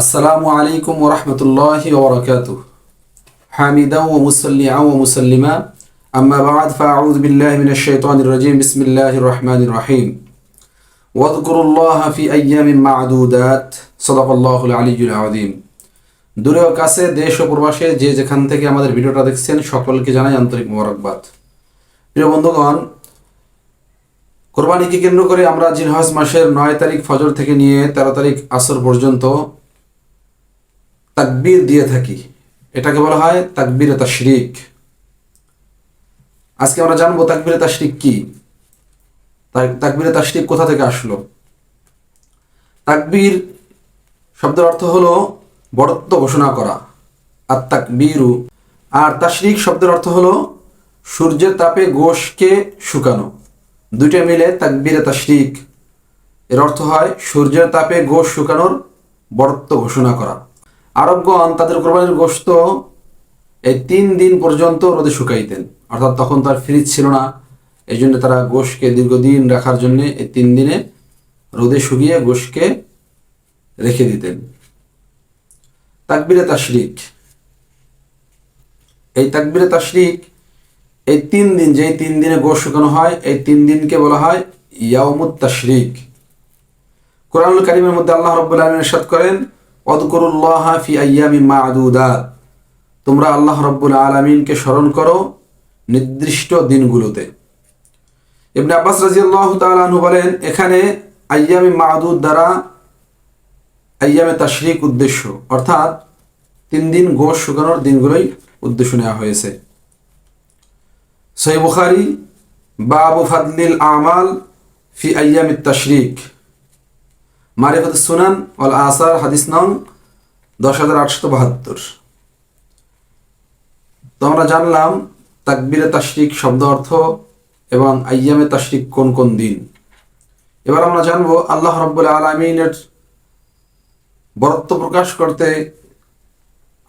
আসসালামু আলাইকুম ওরহমতুল্লাহি ওবরকাত হামিদা ও মুসল্লিয়া ও মুসল্লিমা। আম্মা বাদ ফাউদ বিল্লাহ মিনাশ শাইতানির রাজিম। বিসমিল্লাহির রহমানির রহিম। ওয়াদকুরুল্লাহ ফি আইয়ামিন মা'দুদাত। সাদাকাল্লাহুল আলিয়্যুল আযীম। দূরে কাছে, দেশ ও প্রবাসে যে যেখান থেকে আমাদের ভিডিওটা দেখছেন, সকলকে জানাই আন্তরিক মোবারকবাদ। প্রিয় বন্ধুগণ, কোরবানিকে কেন্দ্র করে আমরা জিলহাজ মাসের নয় তারিখ ফজর থেকে নিয়ে তেরো তারিখ আসর পর্যন্ত তাকবীর দিয়ে থাকি। এটাকে বলা হয় তাকবীরে তাশরিক। আজকে আমরা জানব তাকবীরে তাশরিক কি? তাক- তাকবীরে তাশরিক কোথা থেকে আসলো? তাকবীর শব্দের অর্থ হলো বড়ত্ব ঘোষণা করা, আর তাকবীরু আর তাশরিক শব্দের অর্থ হলো সূর্যের তাপে গোশকে শুকানো। দুইটা মিলে তাকবীরে তাশরিক। এর অর্থ হয় সূর্যের তাপে গোশ শুকানোর বড়ত্ব ঘোষণা করা। আরবগণ তাদের কোরবানির গোশত এই তিন দিন পর্যন্ত রোদে শুকাইতেন। অর্থাৎ তখন তার ফ্রিজ ছিল না। এই জন্য তারা গোশকে দীর্ঘদিন রাখার জন্য এই তিন দিনে রোদে শুকিয়ে গোশকে রেখে দিতেন। তাকবিরে তাশরিক। এই তাকবিরে তাশরিক এই তিন দিন, যেই তিন দিনে গোশ শুকানো হয়, এই তিন দিনকে বলা হয় ইয়াউমুত তাশরিক। কোরআনুল কারিমের মধ্যে আল্লাহ রব্বুল ইরশাদ করেন তোমরা আল্লাহ রব্বুল আলমিনকে স্মরণ করো নির্দিষ্ট দিনগুলোতে। ইবনে আব্বাস রাজিয়াল্লাহ তাআলাহু বলেন, এখানে আইয়ামি মাদুদ দ্বারা আইয়ামে তাশরিক উদ্দেশ্য, অর্থাৎ তিন দিন গোশ শুকানোর দিনগুলোই উদ্দেশ্য নেওয়া হয়েছে। সহি বুখারি, বাবু ফাদলিল আমাল ফি আইয়ামিত তাশরিক। মারিফত সুনান ওয়াল আসার হাদিস নং দশ হাজার আটশো বাহাত্তর। তো আমরা জানলাম তাকবিরে তাশরিক শব্দ অর্থ এবং আইয়ামে তাশরিক কোন কোন দিন। এবার আমরা জানব আল্লাহ রব্বুল আলমিনের বরত্ব প্রকাশ করতে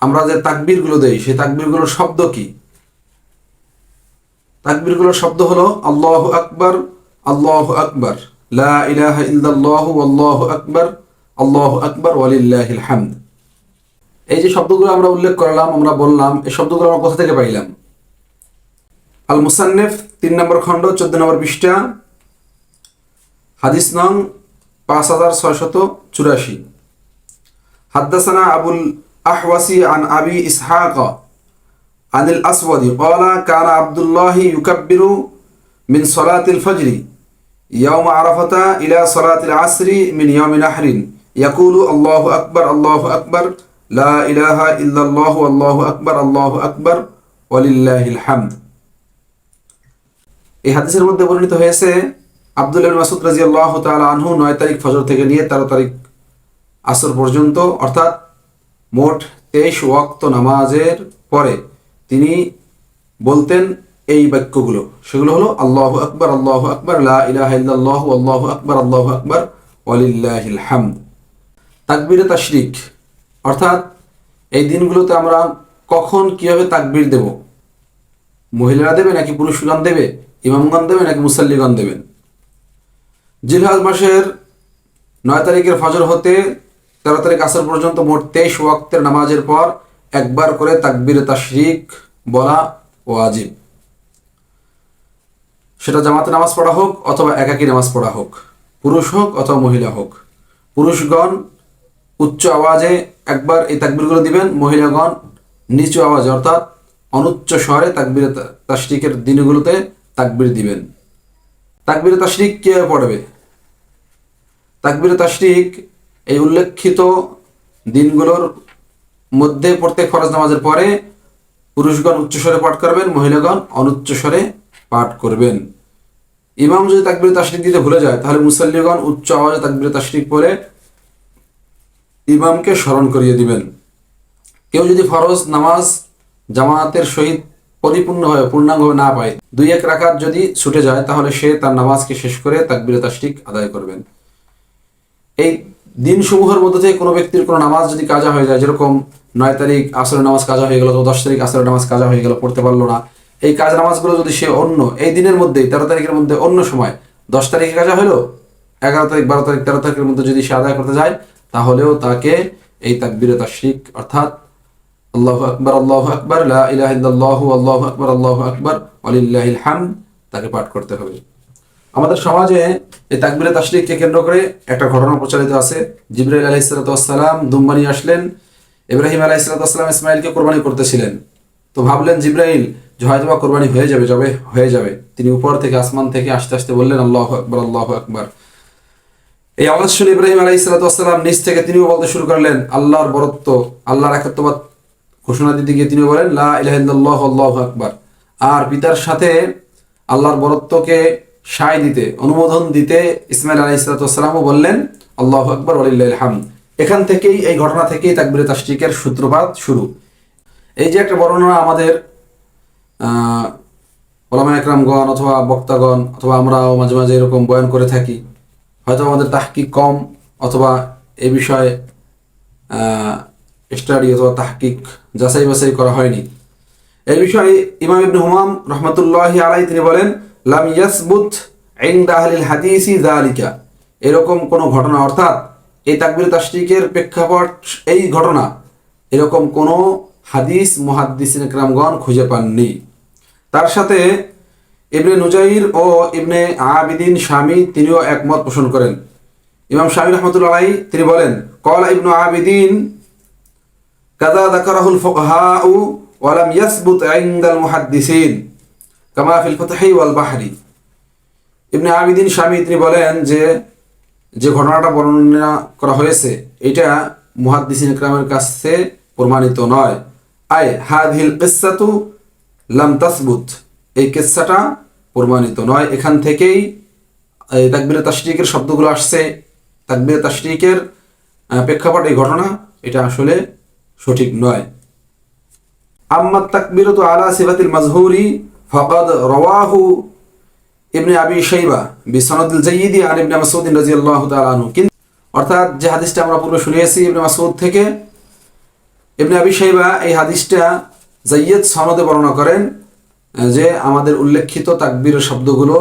আমরা যে তাকবীরগুলো দেই, সেই তাকবীরগুলোর শব্দ কি? তাকবীরগুলোর শব্দ হলো আল্লাহ আকবার আল্লাহ আকবার। লা ইলাহা ইল্লাল্লাহু আল্লাহু আকবার এই যে শব্দগুলো আমরা উল্লেখ করলাম, আমরা বললাম, এই শব্দগুলো আমরা কোথা থেকে পাইলাম? আল মুসান্নেফ তিন নম্বর খণ্ড, চোদ্দ নম্বর পৃষ্ঠা, হাদিস নং পাঁচ হাজার ছয়শত চুরাশি। হাদ্দাসানা আবুল আহওয়াসি আন আবি ইসহাক আনিল আসওয়াদি কলা কানা আবদুল্লাহি ইউকাব্বিরু মিন সলাতিল ফজরি। ইয়াউম আরাফাতা ইলা আসরি মিন আহরিন ইয়াকুলু আল্লাহু আকবার আল্লাহু আকবার লা ইলাহা ইল্লাল্লাহু আল্লাহু আকবার আল্লাহু আকবার ওয়ালিল্লাহিল হামদ এই হাদিসের মধ্যে বর্ণিত হয়েছে, আব্দুল মাসুদ রাজি আনহু নয় তারিখ ফজর থেকে নিয়ে তেরো তারিখ আসর পর্যন্ত, অর্থাৎ মোট তেইশ ওয়াক্ত নামাজের পরে তিনি বলতেন এই বাক্যগুলো। সেগুলো হলো, আল্লাহ আকবর আল্লাহ আকবর ইল্লাল্লাহ আল্লাহ আকবর আল্লাহ আকবর, ওয়ালিল্লাহিল হামদ। তাকবীরে তাশরিক, অর্থাৎ এই দিনগুলোতে আমরা কখন কীভাবে তাকবির দেব? মহিলারা দেবে নাকি পুরুষগণ দেবে? ইমামগণ দেবে নাকি মুসাল্লিগণ দেবেন? জিলহাজ মাসের নয় তারিখের ফজর হতে তেরো তারিখ আসর পর্যন্ত মোট তেইশ ওয়াক্তের নামাজের পর একবার করে তাকবিরে তাশরিক বলা ও আজিব সেটা জামাতে নামাজ পড়া হোক অথবা একাকী নামাজ পড়া হোক। পুরুষ হোক অথবা মহিলা হোক। পুরুষগণ উচ্চ আওয়াজে একবার এই তাকবিরগুলো দিবেন, মহিলাগণ নিচু আওয়াজে, অর্থাৎ অনুচ্চ স্বরে তাকবিরে তা- তাশরিকের দিনগুলোতে তাকবির দিবেন। তাকবিরে তাশরিক কীভাবে পড়বে? তাকবির তাশরিক এই উল্লেখিত দিনগুলোর মধ্যে প্রত্যেক ফরজ নামাজের পরে পুরুষগণ উচ্চস্বরে পাঠ করবেন, মহিলাগণ অনুচ্চস্বরে পাঠ করবেন। ইমাম যদি তাকবির তাশরিক দিতে ভুলে যায়, তাহলে মুসল্লিগণ উচ্চ আওয়াজে তাকবির তাশরিক পরে ইমামকে স্মরণ করিয়ে দিবেন। কেউ যদি ফরজ নামাজ জামাতের সহিত পরিপূর্ণভাবে, পূর্ণাঙ্গভাবে না পায়, দুই এক রাকাত যদি ছুটে যায়, তাহলে সে তার নামাজকে শেষ করে তাকবির তাশরিক আদায় করবেন। এই দিনসমূহের মধ্যে থেকে কোনো ব্যক্তির কোনো নামাজ যদি কাজা হয়ে যায়, যেরকম নয় তারিখ আসরের নামাজ কাজা হয়ে গেল দশ তারিখ আসরের নামাজ কাজা হয়ে গেল, পড়তে পারল না এই কাজ নামাজগুলো যদি সে অন্য, এই দিনের মধ্যেই, তেরো তারিখের মধ্যে অন্য সময়, দশ তারিখে কাজা হলো? এগারো তারিখ, বারো তারিখ, তেরো তারিখের মধ্যে যদি সে আদায় করতে যায়, তাহলেও তাকে এই তাকবিরে তাশরিক, অর্থাৎ আল্লাহু আকবার আল্লাহু আকবার ইল্লাল্লাহু, আল্লাহু আকবার আল্লাহু আকবার, ওয়ালিল্লাহিল হামদ, তাকে পাঠ করতে হবে। আমাদের সমাজে এই তাকবিরে তাশরিককে কেন্দ্র করে একটা ঘটনা প্রচলিত আছে। জিবরাইল আলাইহিসসালাম দুম্বানি আসলেন, ইব্রাহিম আলাইহিসসালাম ইসমাইলকে কোরবানি করতেছিলেন। তো ভাবলেন, জিব্রাইল হয়তো বা কোরবানি হয়ে যাবে যাবে হয়ে যাবে। তিনি উপর থেকে, আসমান থেকে আস্তে আস্তে বললেন, আল্লাহ আকবর আল্লাহ আকবর। এই আওয়াজ শুনে ইব্রাহিম আলাই সালাতাম নিজ থেকে তিনিও বলতে শুরু করলেন, আল্লাহর বরত্ব, আল্লাহর একাত্মবাদ ঘোষণা দিতে গিয়ে তিনি বলেন, লা ইলাহ আল্লাহ আকবর। আর পিতার সাথে আল্লাহর বরত্বকে সায় দিতে, অনুমোদন দিতে ইসমাইল আলাই সালাতামও বললেন, আল্লাহ আকবর আলিল্লাহ হাম এখান থেকেই, এই ঘটনা থেকেই তাকবির তাস্টিকের সূত্রপাত শুরু। এই যে একটা বর্ণনা আমাদের ওলামা একরামগণ অথবা বক্তাগণ অথবা আমরাও মাঝে মাঝে এরকম বয়ান করে থাকি। হয়তো আমাদের তাহকিক কম অথবা এ বিষয়ে স্টাডি অথবা তাহকিক যাচাই বাছাই করা হয়নি। এই বিষয়ে ইমাম ইবনে হুমাম রহমতুল্লাহ আলাই তিনি বলেন, লাম ইয়াসবুত ইনদা আহলিল হাদিসি যালিকা। এরকম কোনো ঘটনা, অর্থাৎ এই তাকবির তাশরিকের প্রেক্ষাপট, এই ঘটনা, এরকম কোনো হাদিস মুহাদ্দিসিন একরামগণ খুঁজে পাননি। তার সাথে ইবনে নুজাইর ও ইবনে আবিদিন স্বামী তিনিও একমত পোষণ করেন। ইমাম স্বামী রহমতুল্লাহ তিনি বলেন, কলা ইবনু আবিদিন কাদা দাকারাহুল ফুকহাউ ওয়ালাম ইয়াসবুত ইনদাল মুহাদ্দিসিন, কামা ফিল ফাতহি ওয়াল বাহরি। ইবনে আবিদিন স্বামী তিনি বলেন যে যে ঘটনাটা বর্ণনা করা হয়েছে, এটা মুহাদ্দিসিন ইকরামের কাছে প্রমাণিত নয়। আয়, হাদিল কিসাতু লাম তাসবুত। এই কিসাটা প্রমাণিত নয়। এখান থেকেই তাকবিরে তাশরিকের শব্দগুলো আসছে। তাকবিরে তাশরিকের প্রেক্ষাপট এই ঘটনা, এটা আসলে সঠিক নয়। আম্মা তাকবিরতু আলা সিফাতিল মাজহুরি ফাকাদ রাওয়াহু ইবনে আবি শাইবা বিসনাদুল জাইয়িদি আন ইবনে মাসউদ রাদিয়াল্লাহু তাআলা আনহু। অর্থাৎ যে হাদিসটা আমরা পূর্বে শুনিয়েছি, ইবনে মাসউদ থেকে ইবনে আবি শাইবা এই হাদিসটা জাইয়দ সনদে বর্ণনা করেন যে আমাদের উল্লেখিত তাকবীরের শব্দগুলো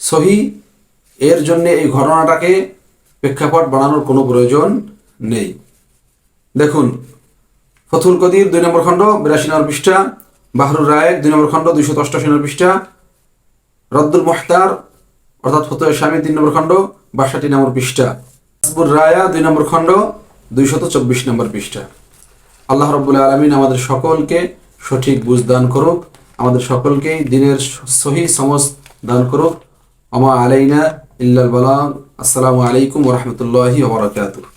সহি, এর জন্য এই ঘটনাটাকে প্রেক্ষাপট বানানোর কোনো প্রয়োজন নেই। দেখুন ফথুল কদির দুই নম্বর খণ্ড, বিরাশি নম্বর পৃষ্ঠা, বাহরুর রায়েক দুই নম্বর খণ্ড, দুইশো অষ্টাশি নম্বর পৃষ্ঠা, রদ্দুল মোহতার অর্থাৎ ফতুয়া স্বামী তিন নম্বর খণ্ড, বাষট্টি নম্বর পৃষ্ঠা রায়া দুই নম্বর খণ্ড, দুইশত চব্বিশ নম্বর পৃষ্ঠা। আল্লাহ রবুল্লা আলমিন আমাদের সকলকে সঠিক বুঝ দান করুক। আমাদের সকলকেই দিনের সহি সমস দান করুক। আমা আলাইনা ইল্লাল বালাম আসসালামু আলাইকুম ওরহমতুল্লাহি ওবরাকাতুহ